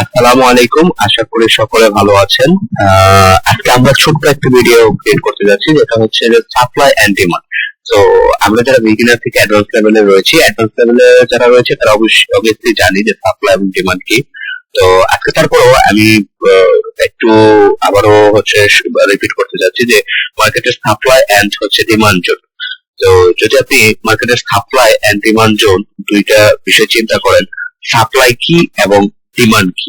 আসসালামু আলাইকুম। আশা করি সকলে ভালো আছেন। আজকে আমরা ছোট্ট একটা ভিডিও ক্রিয়েট করতে যাচ্ছি, যেটা হচ্ছে সাপ্লাই অ্যান্ড ডিমান্ড তো আমরা যারা বিগিনার থেকে অ্যাডভান্স লেভেলে রয়েছি অ্যাডভান্স লেভেলে যারা রয়েছে, তারা অবশ্যই জানি যে সাপ্লাই এবং ডিমান্ড কি। তো, আজকে তারপরও আমি একটু আবারও হচ্ছে রিপিট করতে যাচ্ছি যে মার্কেটের সাপ্লাই অ্যান্ড হচ্ছে ডিমান্ড জোন তো, যদি আপনি মার্কেটের সাপ্লাই অ্যান্ড ডিমান্ড জোন দুইটা বিষয় চিন্তা করেন সাপ্লাই কি এবং ডিমান্ড কি?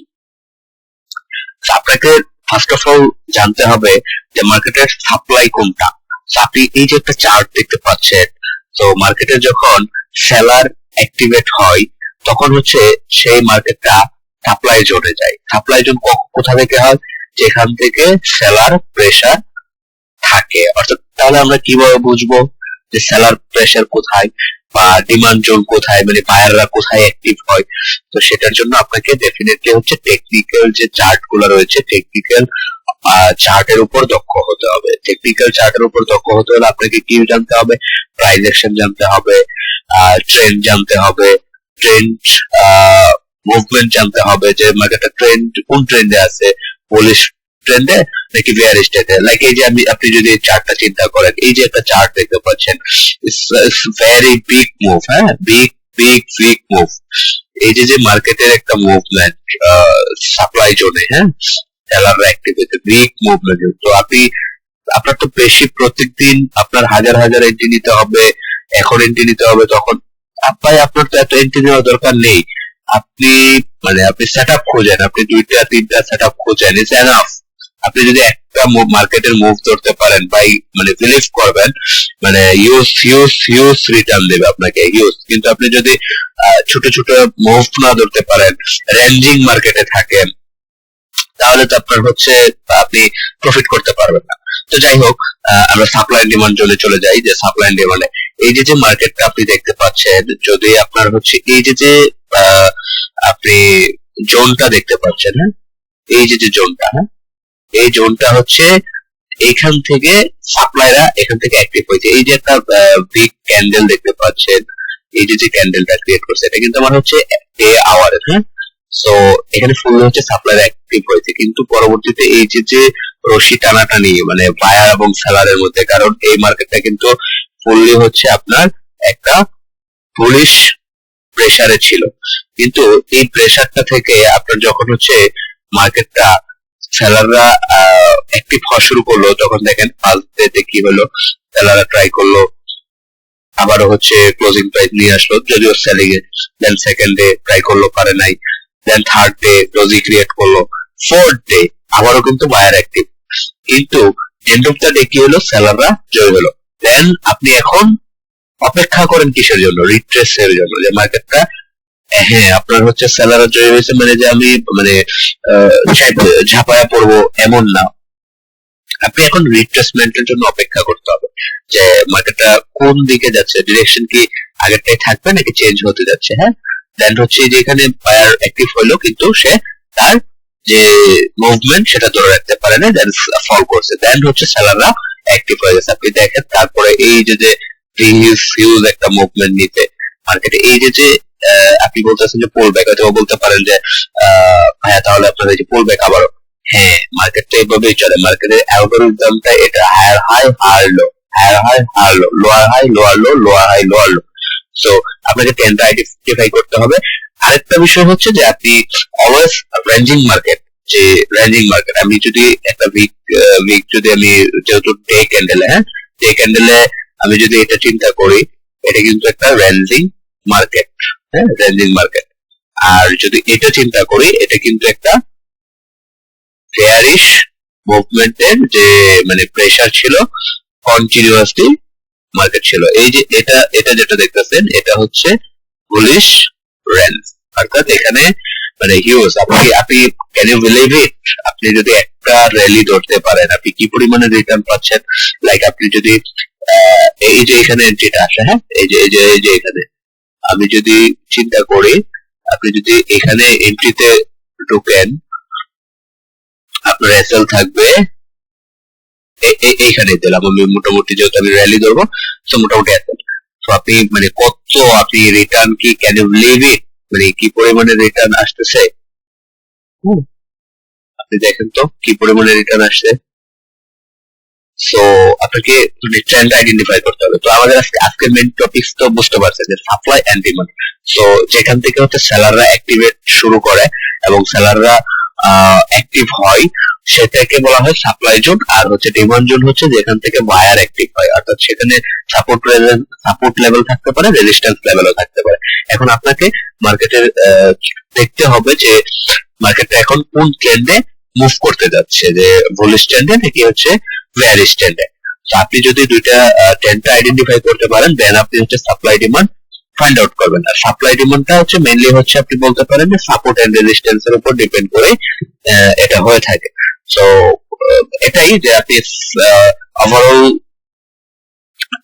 আপনাকে ফার্স্ট অফ অল জানতে হবে যে মার্কেটের সাপ্লাই কোনটা। আপনি এই যে একটা চার্ট দেখতে পাচ্ছেন, তো মার্কেটে যখন সেলার অ্যাক্টিভেট হয়, তখন হচ্ছে সেই মার্কেটটা সাপ্লাই জোনে যায়। সাপ্লাই জোন কোথা থেকে হয়? যেখান থেকে সেলার প্রেসার থাকে। অর্থাৎ তাহলে আমরা কীভাবে বুঝব যে সেলার প্রেসার কোথায়? বা ডিমান্ড জোন কোথায় মানে বায়াররা কোথায় অ্যাক্টিভ হয়, তো সেটার জন্য আপনাকে ডেফিনেটলি হচ্ছে টেকনিক্যাল যে চার্টগুলো রয়েছে টেকনিক্যাল চার্টের উপর দক্ষ হতে হবে। টেকনিক্যাল চার্টের উপর দক্ষ হতে হলে আপনাকে কি জানতে হবে? প্রাইস অ্যাকশন জানতে হবে ট্রেন্ড জানতে হবে ট্রেন্ড মুভমেন্ট জানতে হবে, যে মার্কেটটা ট্রেন্ড কোন ট্রেন্ডে আছে পুলিশ ট্রেন্ডে নাকি বিয়ারিশ ট্রেন্ডে লাইক এই যে আমি, আপনি যদি চার্টটা চিন্তা করেন, এই যে একটা চার্ট দেখতে পাচ্ছেন ভেরি বিগ মুভ হ্যাঁ? বিগ বিগ বিগ মুভ এই যে যে মার্কেটের একটা মুভমেন্ট সাপ্লাই জোনে হ্যাঁ? সেলাররা অ্যাক্টিভ হয়েছে বিগ মুভমেন্ট তো আপনি, আপনার তো বেশি প্রত্যেকদিন আপনার হাজার হাজার এন্ট্রি নিতে হবে, এখন এন্ট্রি নিতে হবে তখন। আপনার আপনার তো এত এন্ট্রি নেওয়ার দরকার নেই। আপনি মানে আপনি সেট আপ খোঁজেন, আপনি দুইটা, তিনটা সেট আপ খোঁজেন ইটস এনাফ আপনি যদি একটা মার্কেটের মুভ ধরতে পারেন বাই মানে বিলিভ করবেন মানে ইউজ ইউজ ইউজ রিটার্ন দেবে আপনাকে ইউজ কিন্তু আপনি যদি ছোট ছোট মুভ না ধরতে পারেন রেঞ্জিং মার্কেটে থাকেন, তাহলে তো আপনার হচ্ছে, আপনি প্রফিট করতে পারবেন না। তো যাই হোক আমরা সাপ্লাই ডিমান্ড জোনে চলে যাই, যে সাপ্লাই ডিমান্ডে এই যে যে মার্কেটটা আপনি দেখতে পাচ্ছেন, যদি আপনার হচ্ছে, এই যে যে আপনি জোনটা দেখতে পাচ্ছেন হ্যাঁ? এই যে যে জোনটা হ্যাঁ? এই জোনটা হচ্ছে এখান থেকে সাপ্লাইরা এখান থেকে অ্যাক্টিভ হয়েছে। এই যে একটা বিগ ক্যান্ডেল দেখতে পাচ্ছেন, এই যে যে ক্যান্ডেলটা ক্রিয়েট করছে, এটা কিন্তু আমার হচ্ছে ডে আওয়ার হ্যাঁ? সো এখানে ফুল হচ্ছে সাপ্লাই অ্যাক্টিভ হয়েছে, কিন্তু পরবর্তীতে এই যে যে রশি টানাটানি মানে বায়ার এবং সেলারের মধ্যে, কারণ এই মার্কেটটা কিন্তু ফুললি হচ্ছে আপনার একটা পুলিশ প্রেসারে ছিল। কিন্তু এই প্রেসারটা থেকে আপনার যখন হচ্ছে মার্কেটটা সেলাররা অ্যাক্টিভ হওয়া শুরু করল তখন দেখেন ডেতে কি হলো সেলাররা ট্রাই করল, আবারও হচ্ছে ক্লোজিং প্রাইস নিয়ে আসলো, যদিও selling a then second day try করল, পারে নাই then third day doji create করল ফোর্থ ডে আবারও কিন্তু বায়ার অ্যাক্টিভ কিন্তু এন্ড অফ দ্য ডে কি হলো সেলাররা জয় হলো দেন আপনি এখন অপেক্ষা করেন কিসের জন্য রিট্রেস এর জন্য, যে মার্কেটটা হ্যাঁ আপনার হচ্ছে সেলাররা জয় হয়েছে মানে যে আমি মানে ঝাঁপায়া পড়ব এমন না। আপনি এখন রিট্রেসমেন্টের জন্য অপেক্ষা করতে হবে যে মার্কেটটা কোন দিকে যাচ্ছে ডিরেকশন কি আগেরটাই থাকবে নাকি চেঞ্জ হতে যাচ্ছে হ্যাঁ? দেন হচ্ছে যে এখানে বায়ার অ্যাক্টিভ হলো কিন্তু সে তার যে মুভমেন্ট সেটা ধরে রাখতে পারে না দেন ফল করছে। দেন হচ্ছে সেলাররা অ্যাক্টিভ হয়ে গেছে। আপনি দেখেন, তারপরে এই যে যে হিউজ একটা মুভমেন্ট নিতে মার্কেটে এই যে যে আপনি বলতেছেন যে পুল ব্যাক হয়তো বলতে পারেন যে ভাইয়া, তাহলে আপনার যে পুল ব্যাক আবারও হ্যাঁ মার্কেটটা এইভাবেই চলে। মার্কেটের অ্যালগোরিদমটা এটা higher high higher low higher high higher low lower high lower low lower high lower low so আপনাকে ট্রেন্ডটা আইডেন্টিফাই করতে হবে। আরেকটা বিষয় হচ্ছে যে আপনি অলওয়েজ রেঞ্জিং মার্কেট যে রেঞ্জিং মার্কেট আমি যদি একটা উইক উইক যদি আমি যেহেতু ডে ক্যান্ডেলে হ্যাঁ ডে ক্যান্ডেলে আমি যদি এটা চিন্তা করি, এটা কিন্তু একটা রেঞ্জিং মার্কেট হ্যাঁ রেঞ্জিং মার্কেট আর যদি এটা চিন্তা করি, এটা কিন্তু একটা ফেয়ারিশ মুভমেন্টের যে মানে প্রেসার ছিল কন্টিনিউয়াসলি মার্কেট ছিল। এই যে এটা এটা যেটা দেখতেছেন, এটা হচ্ছে বুলিশ রেঞ্জ অর্থাৎ এখানে মানে হিউজ আপনি আপনি ক্যান ইউ বিলিভ ইট আপনি যদি একটা র্যালি ধরতে পারেন, আপনি কি পরিমাণে রিটার্ন পাচ্ছেন? লাইক আপনি যদি এই যে এখানে যেটা আসে হ্যাঁ এই যে এই যে এই যে এখানে। আমি যদি চিন্তা করি, আপনি যদি এখানে এন্ট্রিতে ঢোকেন, আপনার এসএল থাকবে এইখানে দিলাম আমি মোটামুটি যেহেতু আমি র্যালি ধরবো তো মোটামুটি এসএল তো আপনি মানে কত আপনি রিটার্ন কি ক্যান ইউ লিভ ইট মানে কি পরিমাণে রিটার্ন আসতেছে। আপনি দেখেন তো কি পরিমাণে রিটার্ন আসছে। সো আপনাকে ট্রেন্ড আইডেন্টিফাই করতে হবে। তো আমাদের আজকে, আজকের তো বুঝতে পারছেন যে সাপ্লাই এন্ড ডিমান্ড সো যেখান থেকে হচ্ছে সেলাররা অ্যাক্টিভেট শুরু করে এবং সেলাররা অ্যাক্টিভ হয়, সেটাকে বলা হয় সাপ্লাই জোন আর হচ্ছে ডিমান্ড জোন হচ্ছে যেখান থেকে বায়ার অ্যাক্টিভ হয়। অর্থাৎ সেখানে সাপোর্ট সাপোর্ট লেভেল থাকতে পারে রেজিস্ট্যান্স লেভেলও থাকতে পারে। এখন আপনাকে মার্কেটের দেখতে হবে যে মার্কেটটা এখন কোন ট্রেন্ডে মুভ করতে যাচ্ছে। যে বুলিশ ট্রেন্ডে নাকি হচ্ছে বেয়ারিশ ট্রেন্ডে তো আপনি যদি দুইটা ট্রেন্ডটা আইডেন্টিফাই করতে পারেন দেন আপনি হচ্ছে সাপ্লাই ডিমান্ড ফাইন্ড আউট করবেন। আর সাপ্লাই ডিমান্ডটা হচ্ছে মেইনলি হচ্ছে আপনি বলতে পারেন যে সাপোর্ট এন্ড রেজিস্ট্যান্স এর উপর ডিপেন্ড করে এটা হয়ে থাকে। তো এটাই যে আপনি ওভারঅল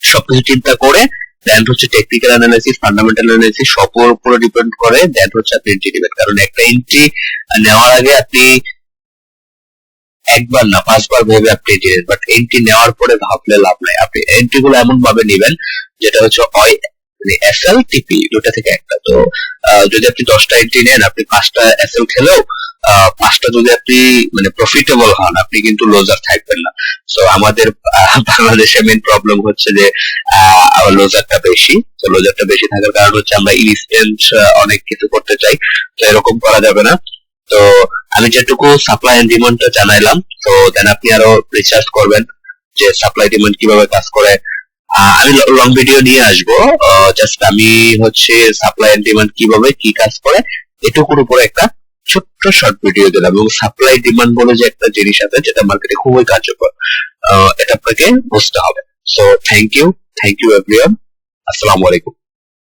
সবকিছু চিন্তা করে দেন হচ্ছে টেকনিক্যাল অ্যানালাইসিস ফান্ডামেন্টাল অ্যানালাইসিস সবের উপর ডিপেন্ড করে দেন হচ্ছে আপনি এন্ট্রি নেবেন। কারণ একটা এন্ট্রি নেওয়ার আগে আপনি একবার না, পাঁচবার ভেবে আপনি এন্ট্রি বাট এন্ট্রি নেওয়ার পরে ভাবলে লাভ নাই। আপনি এন্ট্রি গুলো এমন ভাবে নেবেন, যেটা হচ্ছে এস এল টিপি দুটা থেকে একটা। তো যদি আপনি দশটা এন্ট্রি নেন, আপনি পাঁচটা এস এল খেলেও পাঁচটা যদি আপনি মানে প্রফিটেবল হন, আপনি কিন্তু লোজার থাকবেন না। তো আমাদের বাংলাদেশে মেন প্রবলেম হচ্ছে যে লোজারটা বেশি। তো লোজারটা বেশি থাকার কারণ হচ্ছে আমরা ইনস্ট্যান্ট অনেক কিছু করতে চাই। তো, এরকম করা যাবে না। তো আমি যেটুকু সাপ্লাই এন্ড ডিমান্ডটা জানাইলাম, তো দেন আপনি আরও রিসার্চ করবেন যে সাপ্লাই ডিমান্ড কীভাবে কাজ করে। আমি লং ভিডিও নিয়ে আসব জাস্ট আমি হচ্ছে সাপ্লাই এন্ড ডিমান্ড কীভাবে কি কাজ করে, এটুকুর উপরে একটা ছোট্ট শর্ট ভিডিও দিলাম এবং সাপ্লাই ডিমান্ড বলে যে একটা জিনিস আছে, যেটা মার্কেটে খুবই কার্যকর এটা আপনাকে বুঝতে হবে। So thank you thank you everyone আসসালামু আলাইকুম।